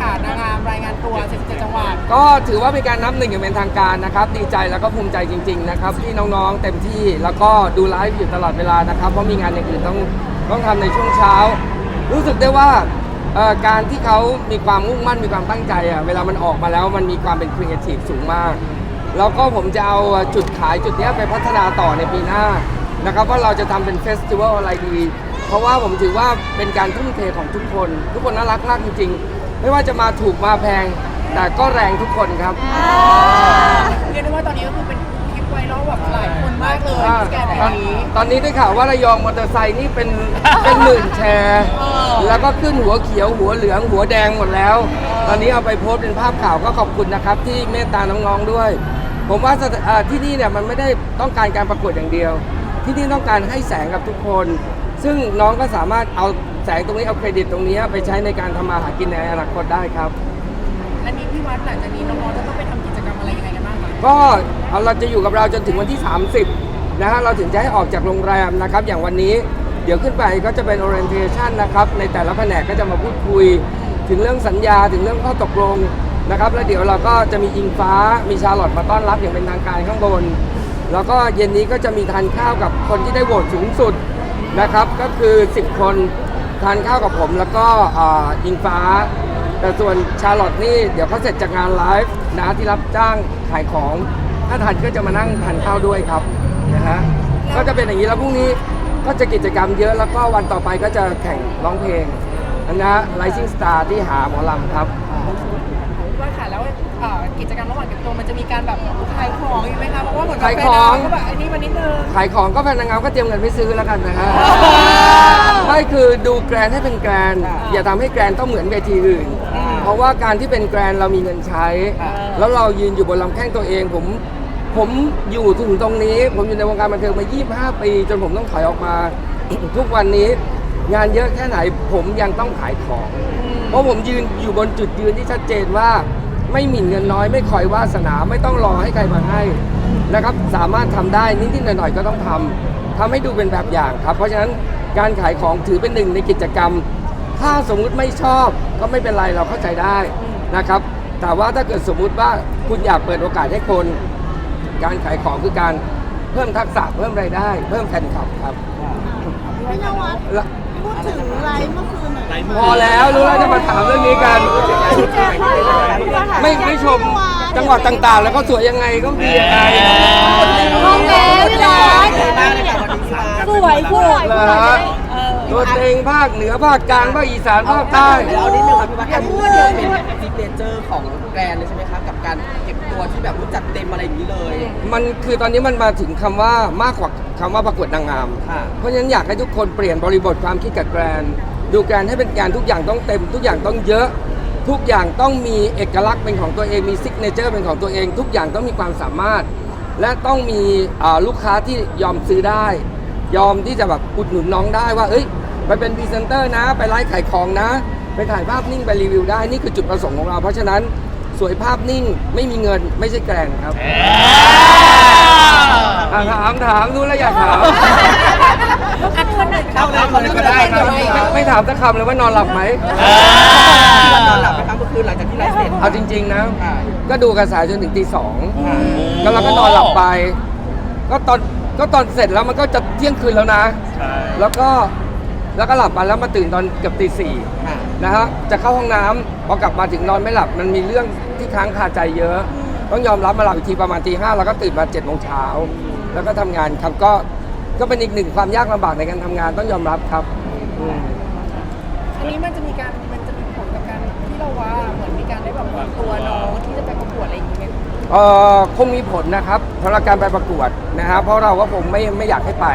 ค่ะนางงามรายงานตัว77จังหวัดก็ถือว่าเป็นการนับหนึ่งอย่างเป็นทางการนะครับ ดีใจแล้วก็ภูมิใจจริง ๆ นะครับ ที่น้องๆเต็มที่แล้วก็ดูไลฟ์อยู่ตลอดเวลานะครับเพราะมีงานอย่างอื่นต้องต้องทำในช่วงเช้า รู้สึกได้ว่าเอ่อการที่เขามีความมุ่งมั่นมีความตั้งใจอะเวลามันออกมาแล้วมันมีความเป็นครีเอทีฟสูงมาก แล้วก็ผมจะเอาจุดขายจุดเนี้ยไปพัฒนาต่อในปีหน้านะครับว่าเราจะทำเป็นเฟสติวัลอะไรดี เพราะว่าผมถือว่าเป็นการทุ่มเทของทุกคน ทุกคนน่ารักมากจริง ๆ ไม่ว่าจะมาถูกมาแพง แต่ก็แรงทุกคนครับ เรียกได้ว่าตอนนี้ก็คือเป็นคลิปไวรัลแบบหลายคนมากเลยอ่าที่แกแต่ตอนนี้ ตอนนี้ได้ข่าวว่าระยองมอเตอร์ไซค์นี่เป็นเป็นหมื่นแชร์เออแล้วก็ขึ้นหัวเขียวหัวเหลืองหัวแดงหมดแล้ว ตอนนี้เอาไปโพสต์เป็นภาพข่าวก็ขอบคุณนะครับ ที่เมตตาน้องๆด้วย ผมว่าสถอ่าที่นี่เนี่ยมันไม่ได้ต้องการการประกวดอย่างเดียว ที่นี่ต้องการให้แสงกับทุกคน ซึ่งน้องก็สามารถเอา แสงตรงนี้เอาเครดิตตรงนี้ไปใช้ในการทำมาหากินในอนาคตได้ครับอันนี้พี่วัดหลังจากนี้น้องๆจะต้องไปทำกิจกรรมอะไรยังไงกันบ้างคะก็เอาเราจะอยู่กับเราจนถึงวันที่ 30 นะฮะเราถึงจะให้ออกจากโรงแรมนะครับ อย่างวันนี้เดี๋ยวขึ้นไปก็จะเป็น orientation นะครับ ในแต่ละแผนกก็จะมาพูดคุย ถึงเรื่องสัญญาถึงเรื่องข้อตกลงนะครับ แล้วเดี๋ยวเราก็จะมีอิงฟ้ามีชาลอตมาต้อนรับอย่างเป็นทางการข้างบน แล้วก็เย็นนี้ก็จะมีทานข้าวกับคนที่ได้โหวตสูงสุดนะครับ ก็คือ 10 คน ทานข้าวกับผมแล้วก็อิงฟ้า แต่ส่วนชาลอตนี่เดี๋ยวเขาเสร็จจากงานไลฟ์นะที่รับจ้างขายของ ถ้าทันก็จะมานั่งทานข้าวด้วยครับนะฮะก็จะเป็นอย่างนี้แล้วพรุ่งนี้ก็จะกิจกรรมเยอะแล้วก็วันต่อไปก็จะแข่งร้องเพลงนะ Rising Star ที่หาหมอลำครับพี่วัดค่ะแล้ว กิจกรรมระหว่างเก็บตัวมันจะมีการแบบขายของอยู่ไหมคะเพราะว่าเหมือนกับขายของแฟนเราก็แบบอันนี้มานิดนึง ขายของก็แฟนนางงามก็เตรียมเงินไปซื้อแล้วกันนะฮะไม่คือดูแกรนให้เป็นแกรนอย่าทำให้แกรนต้องเหมือนเวทีอื่น เพราะว่าการที่เป็นแกรนเรามีเงินใช้ แล้วเรายืนอยู่บนลำแข้งตัวเองผมผมอยู่ถึงตรงนี้ ผมอยู่ในวงการบันเทิงมา 25 ปี จนผมต้องถอยออกมา ทุกวันนี้งานเยอะแค่ไหนผมยังต้องขายของ เพราะผมยืนอยู่บนจุดยืนที่ชัดเจนว่า ไม่หมิ่นเงินน้อย ไม่คอยวาสนาไม่ต้องรอให้ใครมาให้นะครับสามารถทำได้นิดๆหน่อยๆก็ต้องทำทำให้ดูเป็นแบบอย่างครับ เพราะฉะนั้นการขายของถือเป็นหนึ่งในกิจกรรม ถ้าสมมุติไม่ชอบก็ไม่เป็นไรเราเข้าใจได้นะครับ แต่ว่าถ้าเกิดสมมุติว่าคุณอยากเปิดโอกาสให้คน การขายของคือการเพิ่มทักษะเพิ่มรายได้ เพิ่มแฟนคลับครับพี่นวัดและ พูดถึงไลฟ์เมื่อคืนหน่อยพอแล้วรู้แล้วจะมาถามเรื่องนี้กันไม่ไม่ชมจังหวัดต่างๆ แล้วก็สวยยังไงก็ดียังไงมองแม่พี่นวัดสวยสวยเหรอฮะตัวเองภาคเหนือภาคกลางภาคอีสานภาคใต้แล้วนิดนึงครับพี่วัดอันนี้มันยังเป็นซิกเนเจอร์ของแกรนด์เลยใช่ไหมครับกับการเก็บ ตัวที่แบบรู้จัดเต็มอะไรอย่างนี้เลย มันคือตอนนี้มันมาถึงคำว่ามากกว่าคำว่าประกวดนางงาม ค่ะ เพราะฉะนั้นอยากให้ทุกคนเปลี่ยนบริบทความคิดกับแกรนด์ดูแกรนด์ให้เป็นแกรนด์ทุกอย่างต้องเต็ม ทุกอย่างต้องเยอะ ทุกอย่างต้องมีเอกลักษณ์เป็นของตัวเองมีซิกเนเจอร์เป็นของตัวเอง ทุกอย่างต้องมีความสามารถ และต้องมีอ่าลูกค้าที่ยอมซื้อได้ ยอมที่จะแบบอุดหนุนน้องได้ว่าเอ้ยไปเป็นพรีเซนเตอร์นะ ไปไลฟ์ขายของนะ ไปถ่ายภาพนิ่งไปรีวิวได้นี่คือจุดประสงค์ของเรา เพราะฉะนั้น สวยภาพนิ่งไม่มีเงินไม่ใช่แกรนด์ครับอะถามถามรู้แล้วอยากถาม อันคนไหนเข้าเลยคนเลยก็ได้ครับ ไม่ไม่ถามสักคำเลยว่านอนหลับไหมพี่วัดนอนหลับไหมครับเมื่อคืนหลังจากที่ไลฟ์เสร็จ เอาจริง ๆ นะอ่าก็ดูกระแสจนถึงตีสองอ่าก็เราก็นอนหลับไป ก็ตอนก็ตอนเสร็จแล้วมันก็จะเที่ยงคืนแล้วนะ แล้วก็ แล้วก็หลับไปแล้วมาตื่นตอนเกือบตีสี่อ่านะฮะจะเข้าห้องน้ำพอกลับมาถึงนอนไม่หลับมันมีเรื่องที่ค้างคาใจเยอะ ต้องยอมรับมาหลับอีกทีประมาณตีห้าแล้วก็ตื่นมาเจ็ดโมงเช้าแล้วก็ทำงานครับก็ก็เป็นอีกหนึ่งความยากลำบากในการทำงานต้องยอมรับครับอืม อันนี้มันจะมีการมันจะมีผลกับการที่เราว่าเหมือนมีการได้แบบวางตัวน้องที่จะไปประกวดอะไรอย่างเงี้ย เอ่อคงมีผลนะครับสำหรับการไปประกวดนะฮะเพราะเราก็คงไม่ไม่อยากให้ไป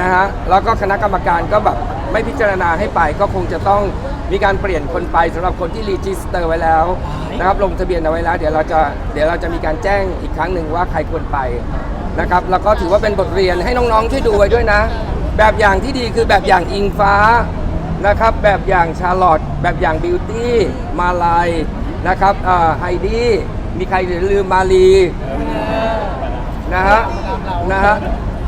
นะฮะแล้วก็คณะกรรมการก็แบบไม่พิจารณาให้ไป ก็คงจะต้องมีการเปลี่ยนคนไปสำหรับคนที่รีจิสเตอร์ไว้แล้วนะครับลงทะเบียนเอาไว้แล้วเดี๋ยวเราจะเดี๋ยวเราจะมีการแจ้งอีกครั้งหนึ่งว่าใครควรไปนะครับแล้วก็ถือว่าเป็นบทเรียนให้น้องๆช่วยดูไว้ด้วยนะ แบบอย่างที่ดีคือแบบอย่างอิงฟ้านะครับแบบอย่างชาร์ลอตแบบอย่างบิวตี้มาลายนะครับไฮดี้ มีใครลืมมาลีนะฮะนะฮะ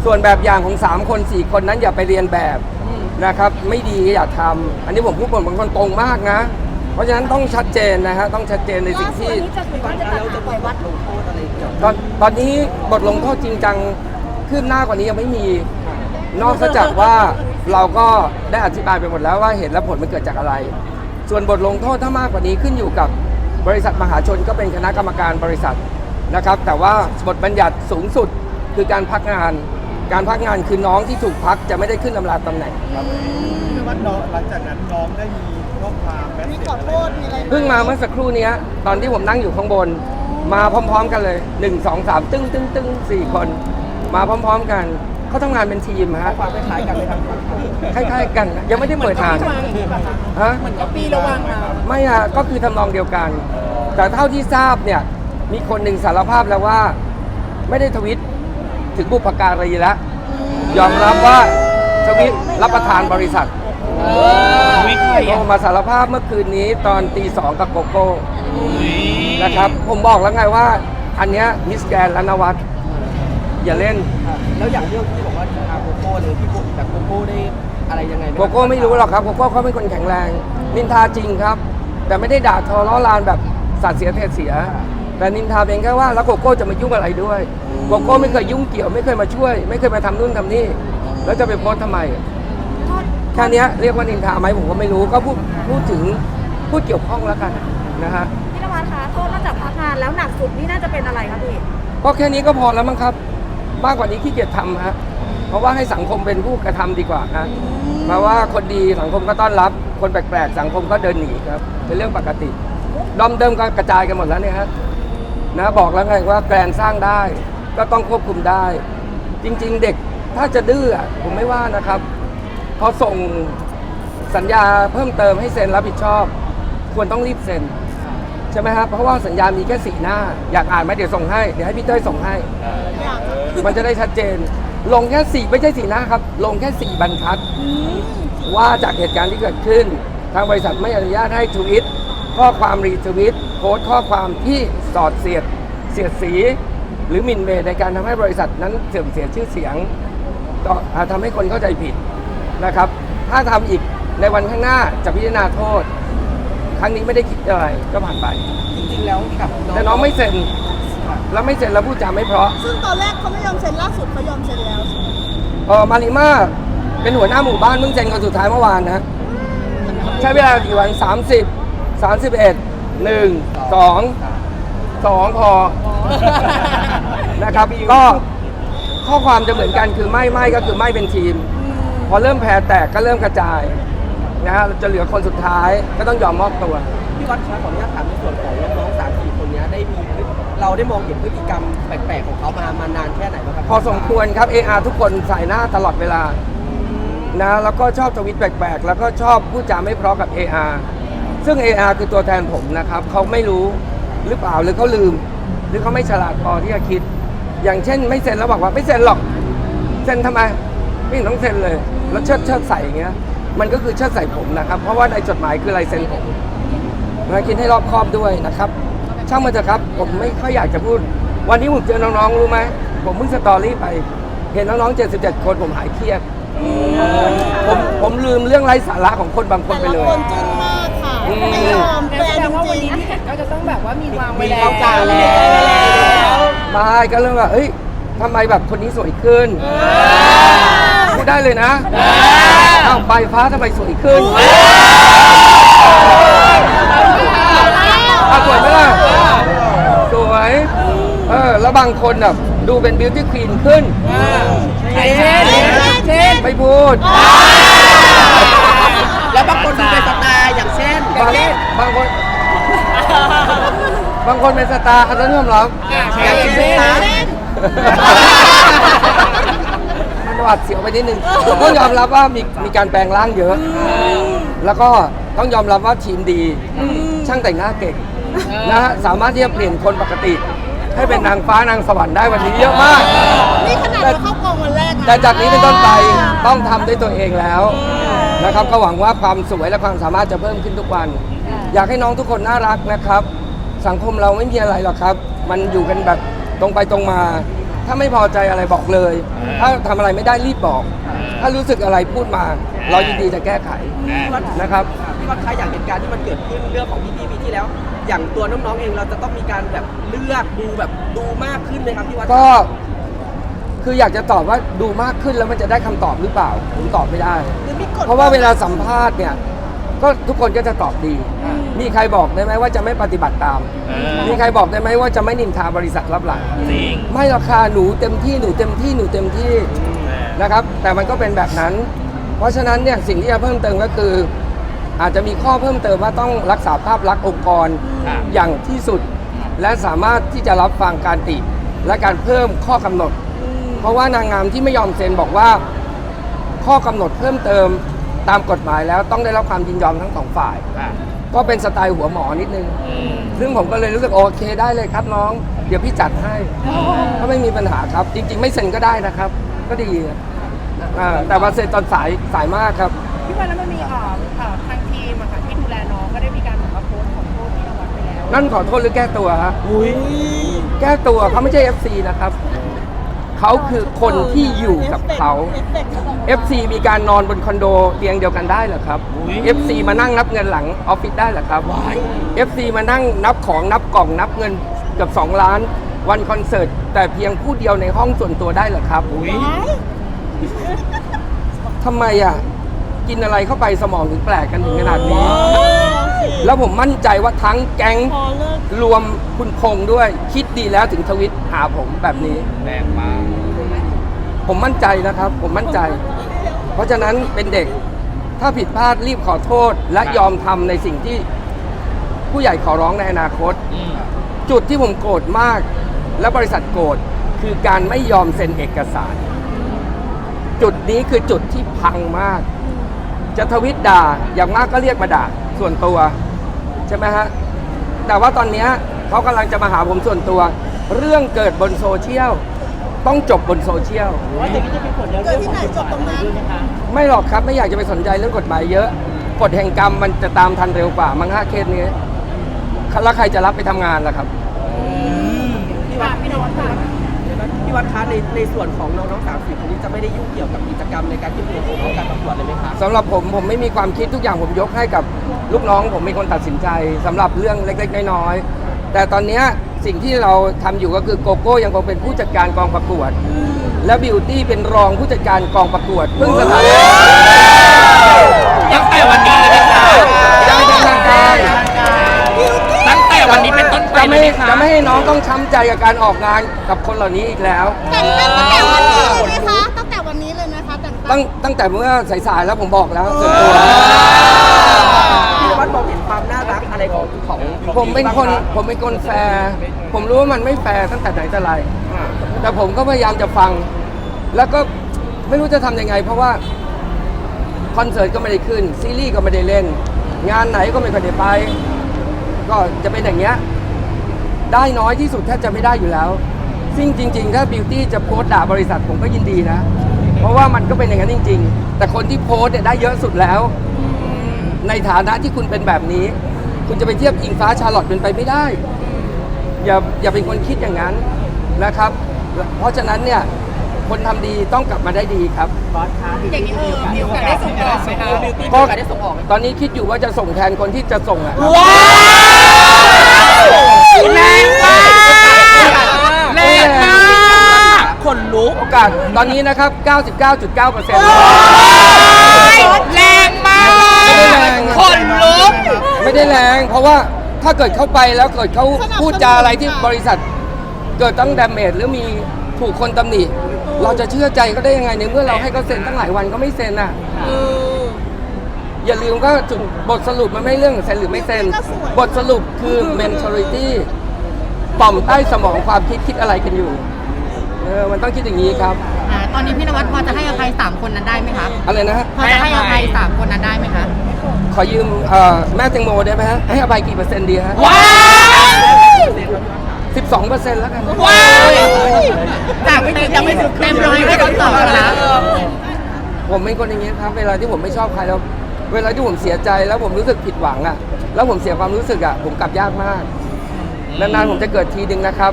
ส่วนแบบอย่างของ 3 คน 4 คนนั้นอย่าไปเรียนแบบนะครับ ไม่ดีอย่าทำอันนี้ผมพูดผมเป็นคนตรงมากนะ เพราะฉะนั้นต้องชัดเจนนะฮะต้องชัดเจนในสิ่งที่นี้จะถึงว่าจะตัดขาปล่อยวัดลงโทษอะไรเกี่ยวตอนตอนนี้บทลงโทษจริงจังขึ้นหน้ากว่านี้ยังไม่มี นอกจากว่าเราก็ได้อธิบายไปหมดแล้วว่าเหตุและผลมันเกิดจากอะไร ส่วนบทลงโทษถ้ามากกว่านี้ขึ้นอยู่กับ บริษัทมหาชนก็เป็นคณะกรรมการบริษัทนะครับ แต่ว่าบทบัญญัติสูงสุดคือการพักงาน การพักงานคือน้องที่ถูกพักจะไม่ได้ขึ้นลำลาตำแหน่งครับคือว่าน้องหลังจากนั้นน้องได้มีข้อความแมสมีเซจขออะไรโทษมีอะไรไหเพิ่งมาเมื่อสักครู่เนี้ยตอนที่ผมนั่งอยู่ข้างบน มาพร้อม ๆ กันเลย 1 2 3 ตึ้งตึ้งตึ้งสี่คน มาพร้อม ๆ กัน เขาทำงานเป็นทีมฮะความคล้ายๆกันไหมครับคล้ายๆกันยังไม่ได้เปิดทางวางอย่างนี้ป่ะคะฮะเหมือนก็ปีระวางมาไม่อะก็คือทำนองเดียวกัน แต่เท่าที่ทราบเนี่ยมีคนหนึ่งสารภาพแล้วว่า ไม่ได้ทวิตถึงบุพการีแล้วยอมรับว่าทวิตรับประทานบริษัทวิใครโทรอะมาสารภาพเมื่อคืนนี้ตอนตีสองกับโกโก้นะครับ ผมบอกแล้วไงว่า อันเนี้ยมิสแกนและนวัด อย่าเล่น แล้วอย่างเรื่องที่บอกว่าทางโกโก้เลยพี่โกแบบโกโก้ได้อะไรยังไงหโกโก้ไม่รู้หรอกครับโกโก้เขาเป็นคนแข็งแรง นินทาจริงครับ แต่ไม่ได้ด่าทอล้อลานแบบสาดเสียเทเสีย แต่นินทาเพียงแค่ว่าแล้วโกโก้จะมายุ่งอะไรด้วยโกโก้ไม่เคยยุ่งเกี่ยวไม่เคยมาช่วย ไม่เคยมาทำนู่นทำนี่แล้วจะไปโพสต์ทำไมแค่เนี้ยเรียกว่านินทาไหมผมก็ไม่รู้ก็พูดพูดถึงพูดเกี่ยวข้องแล้วกันนะฮะพี่นวัดคะโทษนอกจากพักงานแล้วหนักสุดนี่น่าจะเป็นอะไรคะพี่ ก็แค่นี้ก็พอแล้วมั้งครับ มากกว่านี้ขี้เกียจทำฮะเพราะว่าให้สังคมเป็นผู้กระทำดีกว่าฮะเพราะว่าคนดีสังคมก็ต้อนรับ คนแปลกๆ สังคมก็เดินหนีครับ เป็นเรื่องปกติดอมเดิมก็กระจายกันหมดแล้วเนี่ยฮะนะบอกแล้วไงว่าแกรนสร้างได้ก็ต้องควบคุมได้ จริง ๆ เด็กถ้าจะดื้ออะผมไม่ว่านะครับพอส่งสัญญาเพิ่มเติมให้เซ็นรับผิดชอบ ควรต้องรีบเซ็น ใช่ไหมครับเพราะว่าสัญญามีแค่สีหน้า อยากอ่านไหมเดี๋ยวส่งให้ เดี๋ยวให้พี่เต้ยส่งให้ มันจะได้ชัดเจน ลงแค่สี่ไม่ใช่สีหน้าครับ ลงแค่สี่บรรทัด ว่าจากเหตุการณ์ที่เกิดขึ้น ทางบริษัทไม่อนุญาตให้ทวิตข้อความรีทวิตโพสต์ข้อความที่สอดเสียดเสียดสี หรือหมิ่นเมย์ในการทำให้บริษัทนั้นเสื่อมเสียชื่อเสียงก็อาทำให้คนเข้าใจผิดนะครับ ถ้าทำอีกในวันข้างหน้าจะพิจารณาโทษ ครั้งนี้ไม่ได้คิดอะไรก็ผ่านไป จริงๆแล้วกับแต่น้องไม่เซ็น แล้วไม่เซ็นแล้วพูดจาไม่เพราะซึ่งตอนแรกเขาไม่ยอมเซ็นล่าสุดเขายอมเซ็นแล้วเออมาริมาเป็นหัวหน้าหมู่บ้านเพิ่งเซ็นคนสุดท้ายเมื่อวานนะใช้เวลากี่วัน 30 31 1 2 2พอนะครับก็ข้อความจะเหมือนกันคือไม่ไม่ก็คือไม่เป็นทีม พอเริ่มแพ้แตกก็เริ่มกระจาย นะฮะจะเหลือคนสุดท้ายก็ต้องยอมมอบตัว พี่วัดครับขออนุญาตถามในส่วนของน้องๆสามสี่คนเนี้ยได้มีพฤติเราได้มองเห็นพฤติกรรมแปลกๆของเขามามานานแค่ไหนบ้างครับพอสมควรครับ AR ทุกคนใส่หน้าตลอดเวลานะแล้วก็ชอบทวิตแปลกๆ แล้วก็ชอบพูดจาไม่เพราะกับ AR ซึ่ง AR คือตัวแทนผมนะครับเขาไม่รู้หรือเปล่าหรือเขาลืม หรือเขาไม่ฉลาดพอที่จะคิด อย่างเช่น ไม่เซ็นแล้วบอกว่าไม่เซ็นหรอกเซ็นทำไมไม่เห็นต้องเซ็นเลย แล้วเชิดเชิดใส่อย่างเงี้ย มันก็คือเชิดใส่ผมนะครับ เพราะว่าในจดหมายคือลายเซ็นผมนะคิดให้รอบคอบด้วยนะครับ ช่างมันเถอะครับ ผมไม่ค่อยอยากจะพูด วันนี้ผมเจอน้องๆรู้ไหมผมเพิ่งสตอรี่ไป เห็นน้องๆ77 คนผมหายเครียดผมผมลืมเรื่องไร้สาระของคนบางคนไปเลยจึ้งมากค่ะอืม ไม่ยอมงั้นแฟแสนดจงว่าวันรินี้งที่เห็นก็จะต้องแบบว่ามีวางไว้มีแล้วเข้าใจแล้วไม่ก็เรื่องว่าเอ้ยทำไมแบบคนนี้สวยขึ้นพูดได้เลยนะอ้าวใบ ฟ้าทำไมสวยขึ้นอ้าวสวยไหมล่ะสวยเออแล้วบางคนแบบดูเป็นบิวตี้ควีนขึ้นเช่นเช่นไม่พูด แล้วบางคนดูเป็นสไตล์อย่างเช่นบางบางคน บางคนเป็นสตาร์อันนั้นยอมรับเช่นเช่นมัน หวาดเสียวไปนิดนึงต้องยอมรับว่ามีมีการแปลงร่างเยอะ แล้วก็ต้องยอมรับว่าทีมดี ช่างแต่งหน้าเก่งนะฮะสามารถที่จะเปลี่ยนคนปกติ ให้เป็นนางฟ้านางสวรรค์ได้วันนี้เยอะมากๆนี่ขนาดเราเข้ากองวันแรกนะแต่จากนี้เป็นต้นไปต้องทำด้วยตัวเองแล้วนะครับก็หวังว่าความสวยและความสามารถจะเพิ่มขึ้นทุกวัน อยากให้น้องทุกคนน่ารักนะครับ สังคมเราไม่มีอะไรหรอกครับ มันอยู่กันแบบตรงไปตรงมา ถ้าไม่พอใจอะไรบอกเลย ถ้าทำอะไรไม่ได้รีบบอก ถ้ารู้สึกอะไรพูดมา เรายินดีจะแก้ไขนะครับ พี่วัดคะอย่างเหตุการณ์ที่มันเกิดขึ้นเรื่องของพี่พี่ปีที่แล้ว อย่างตัวน้องๆเองเราจะต้องมีการแบบเลือกดูแบบดูมากขึ้นไหมครับพี่วัดก็คืออยากจะตอบว่าดูมากขึ้นแล้วมันจะได้คำตอบหรือเปล่าผมตอบไม่ได้ หรือมีกฎเพราะว่าเวลาสัมภาษณ์เนี่ย ก็ทุกคนก็จะตอบดี มีใครบอกได้ไหมว่าจะไม่ปฏิบัติตาม เออมีใครบอกได้ไหมว่าจะไม่นินทาบริษัทรับหลัง จริงไม่หรอกค่ะหนูเต็มที่หนูเต็มที่หนูเต็มที่นะครับแต่มันก็เป็นแบบนั้น เพราะฉะนั้นเนี่ยสิ่งที่จะเพิ่มเติมก็คือ อาจจะมีข้อเพิ่มเติมว่าต้องรักษาภาพลักษณ์องค์กรครับ อย่างที่สุด และสามารถที่จะรับฟังการติ และการเพิ่มข้อกำหนด เพราะว่านางงามที่ไม่ยอมเซ็นบอกว่า ข้อกำหนดเพิ่มเติมตามกฎหมายแล้วต้องได้รับความยินยอมทั้งสองฝ่ายค่ะ ก็เป็นสไตล์หัวหมอนิดนึงอืมซึ่งผมก็เลยรู้สึกโอเคได้เลยครับน้อง เดี๋ยวพี่จัดให้ก็ไม่มีปัญหาครับ จริง ๆ ไม่เซ็นก็ได้นะครับ ก็ดีอ่าแต่ว่าเซ็นตอนสายสายมากครับ พี่วันแล้วมันมีอ่าอ่าทางทีมอะค่ะที่ดูแลน้องก็ได้มีการแบบว่าโพสต์ขอโทษพี่นวัดไปแล้ว นั่นขอโทษหรือแก้ตัวฮะแก้ตัวเขาไม่ใช่ FC นะครับ เขาคือคนที่อยู่กับเขา FC มีการนอนบนคอนโดเตียงเดียวกันได้เหรอครับอุ๊ย FC มานั่งนับเงินหลังออฟฟิศได้เหรอครับ FC มานั่งนับของนับกล่องนับเงินเกับ2 ล้าน วันคอนเสิร์ตแต่เพียงผู้เดียวในห้องส่วนตัวได้เหรอครับอุ้ยทำไมอะ กินอะไรเข้าไปสมองถึงแปลกกันถึงขนาดนี้ แล้วผมมั่นใจว่าทั้งแก๊งรวมคุณพงษ์ด้วย คิดดีแล้วถึงทวิตหาผมแบบนี้ แรงมากผมมั่นใจนะครับ ผมมั่นใจ เพราะฉะนั้นเป็นเด็กถ้าผิดพลาดรีบขอโทษ และยอมทำในสิ่งที่ผู้ใหญ่ขอร้องในอนาคต อืมจุดที่ผมโกรธมาก และบริษัทโกรธคือการไม่ยอมเซ็นเอกสาร จุดนี้คือจุดที่พังมาก จะทวิตด่าอย่างมากก็เรียกมาด่า ส่วนตัวใช่ไหมฮะแต่ว่าตอนเนี้ยเขากำลังจะมาหาผมส่วนตัว เรื่องเกิดบนโซเชียลต้องจบบนโซเชียลเกิดที่ไหนจบตรงนั้นไม่หรอกครับไม่อยากจะไปสนใจเรื่องกฎหมายเยอะกฎแห่งกรรมมันจะตามทันเร็วกว่ามั้งฮะเคสนี้แล้วใครจะรับไปทำงานล่ะครับพี่วัดพี่นวัดค่ะพี่ วัดคะในในส่วนของน้องๆสามสิบคนนี้จะไม่ได้ยุ่งเกี่ยวกับกิจกรรมในการที่ตัวของการประกวดเลยไหมคะสำหรับผมผมไม่มีความคิดทุกอย่างผมยกให้กับลูกน้อง ผมเป็นคนตัดสินใจสำหรับเรื่องเล็กๆน้อยๆแต่ตอนเนี้ยสิ่งที่เราทำอยู่ก็คือโกโก้ยังคงเป็นผู้จัดการกองประกวด และบิวตี้เป็นรองผู้จัดการกองประกวดเพิ่งสถานะ ตั้งแต่วันนี้เลยไหมคะ ยังเป็นทางการตั้ง แต่วันนี้เป็นต้นไปจะเลไม่ยไหมคะ จะไม่ให้น้องต้องช้ำใจกับการออกงานกับคนเหล่านี้อีกแล้ว แต่งตั้งแต่วันนี้เลยไหมคะ ตั้งแต่วันนี้เลยไหมคะแต่งตั้ตั้งงตั้งแต่เมื่อสายๆแล้วผมบอกแล้วส่วนตัวพี่นวัดมองเห็นความน่ารักอะไรของของผมเป็นคนผมเป็นคนแฟร์ผมรู้ว่ามันไม่แฟร์ตั้งแต่ไหนแต่ไรแต่ผมก็พยายามจะฟัง แล้วก็ไม่รู้จะทำยังไง เพราะว่าคอนเสิร์ตก็ไม่ได้ขึ้น ซีรีส์ก็ไม่ได้เล่น งานไหนก็ไม่เคอยได้ไป ก็จะเป็นอย่างเงี้ยได้น้อยที่สุดแทบจะไม่ได้อยู่แล้ว ซึ่งจริง ๆ ถ้าบิวตี้จะโพสต์ด่าบริษัทผมก็ยินดีนะ เพราะว่ามันก็เป็นอย่างนั้นจริง ๆ แต่คนที่โพสต์เนี่ยได้เยอะสุดแล้ว ในฐานะที่คุณเป็นแบบนี้ คุณจะไปเทียบอิงฟ้าชาร์ลอตเป็นไปไม่ได้ อย่าอย่าเป็นคนคิดอย่างนั้นนะครับ เพราะฉะนั้นเนี่ยคนทำดีต้องกลับมาได้ดีครับอย่างนี้เออ ไหมคะมีโอกาสได้ส่งออกไหมตอนนี้คิดอยู่ว่าจะส่งแทนคนที่จะส่งอะครับแรงมากแรงมากคนลุกโอกาสตอนนี้นะครับ 99.9%เปอร์เซ็นต์แรงมากไม่ได้แรงคนลุก ไม่ได้แรง เพราะว่าถ้าเกิดเข้าไปแล้วเกิดเขาพูดจาอะไรที่บริษัท เกิดต้องดาเมจหรือมีถูกคนตำหนิ เราจะเชื่อใจเขาได้ยังไงในเมื่อเราให้เขาเซ็นตั้งหลายวันก็ไม่เซ็นอะอ ย่าลืมว่าจุดบทสรุปมันไม่เรื่องเซ็นหรือไม่เซ็น บทสรุปคือ mentality ต่อมใต้สมองความคิดคิดอะไรกันอยู่เออมันต้องคิดอย่างนี้ครับ อ่าตอนนี้พี่นวัดพอจะให้อภัยสามคนนั้นได้ไหมคะอะไรนะฮะพอจะให้อภัยสามคนนั้นได้ไหมคะ ขอยืมเอ่อแม่แตงโมได้ไหมฮะให้อภัยกี่เปอร์เซ็นต์ดีฮะว้าวสิบสองเปอร์เซ็นต์แล้วกันว้าวจากไม่ถึงยังไม่ถึงเต็มร้อยไม่ต้องตอบนะผมเป็นคนอย่างนี้ครับ เวลาที่ผมไม่ชอบใครแล้ว เวลาที่ผมเสียใจแล้วผมรู้สึกผิดหวังอะ แล้วผมเสียความรู้สึกอะ ผมกลับยากมาก นานๆผมจะเกิดทีหนึ่งนะครับ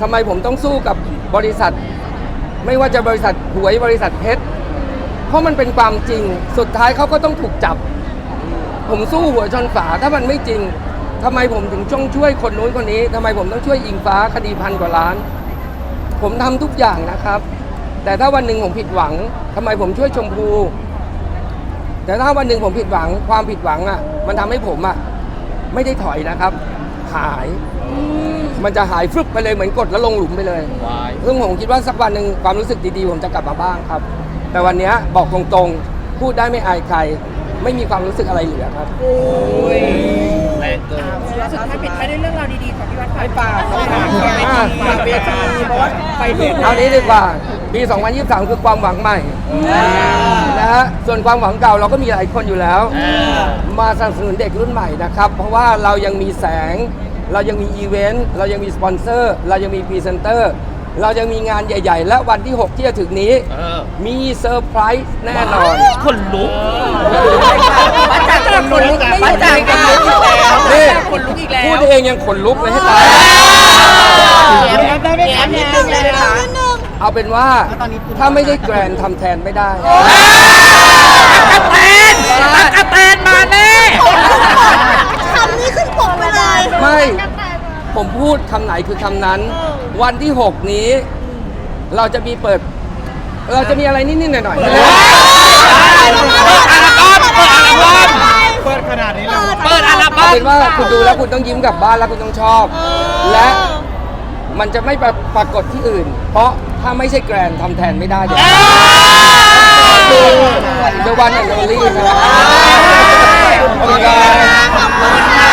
ทำไมผมต้องสู้กับบริษัท ไม่ว่าจะบริษัทหวยบริษัทเพชร เพราะมันเป็นความจริง สุดท้ายเขาก็ต้องถูกจับ ผมสู้หัวชนฝาถ้ามันไม่จริงทำไมผมถึงช่องช่วยคนนู้นคนนี้ทำไมผมต้องช่วยอิงฟ้าคดีพันกว่าล้าน ผมทำทุกอย่างนะครับ แต่ถ้าวันหนึ่งผมผิดหวังทำไมผมช่วยชมพู แต่ถ้าวันหนึ่งผมผิดหวังความผิดหวังอะ มันทำให้ผมอะไม่ได้ถอยนะครับ หาย มันจะหายฟึบไปเลยเหมือนกดแล้วลงหลุมไปเลยซึ่งผมคิดว่าสักวันหนึ่งความรู้สึกดีๆ ผมจะกลับมาบ้างครับ แต่วันเนี้ยบอกตรงๆ พูดได้ไม่อายใคร ไม่มีความรู้สึกอะไรเหลือครับแรงเกินสุดท้ายปิดท้ายด้วยเรื่องราวดีๆของพี่วัดค่ะให้ฝากฝากฝากเวทีเพราะว่าไปถึงเอานี้ดีกว่าปี 2023 คือความหวังใหม่นะฮะส่วนความหวังเก่าเราก็มีหลายคนอยู่แล้ว มาสนับสนุนเด็กรุ่นใหม่นะครับ เพราะว่าเรายังมีแสง เรายังมีอีเวนต์ เรายังมีสปอนเซอร์ เรายังมีพรีเซนเตอร์ เรายังมีงานใหญ่ ๆ และวันที่ 6 ที่จะถึงนี้ เออมีเซอร์ไพรส์แน่นอน คนลุกวัดจากคนลุกไม่หยุดเลยค่ะนี่คนลุกอีกแล้วพูดเองยังขนลุกเลยให้ตายแย้มนิดนึงเลยนะคะเอาเป็นว่าถ้าไม่ได้แกรนด์ทำแทนไม่ได้กระแตนกระแตนมาแน่ คำนี้ขึ้นปกไปเลย ไม่ ผมพูดคำไหนคือคำนั้น วันที่ 6 นี้ เราจะมีเปิด เราจะมีอะไรนิดๆหน่อยๆเปิดอัลบั้มเปิดอัลบั้มเปิดขนาดนี้เลย เปิดอัลเอาบั้มเป็นว่าคุณดูแล้วคุณต้องยิ้มกลับบ้านแล้วคุณต้องชอบ และมันจะไม่ปรปรากฏที่อื่น เพราะถ้าไม่ใช่แกรนด์ทำแทนไม่ได้เดี๋ยวเดวันแอนด์โอลี่ครับ ขอบคุณครับ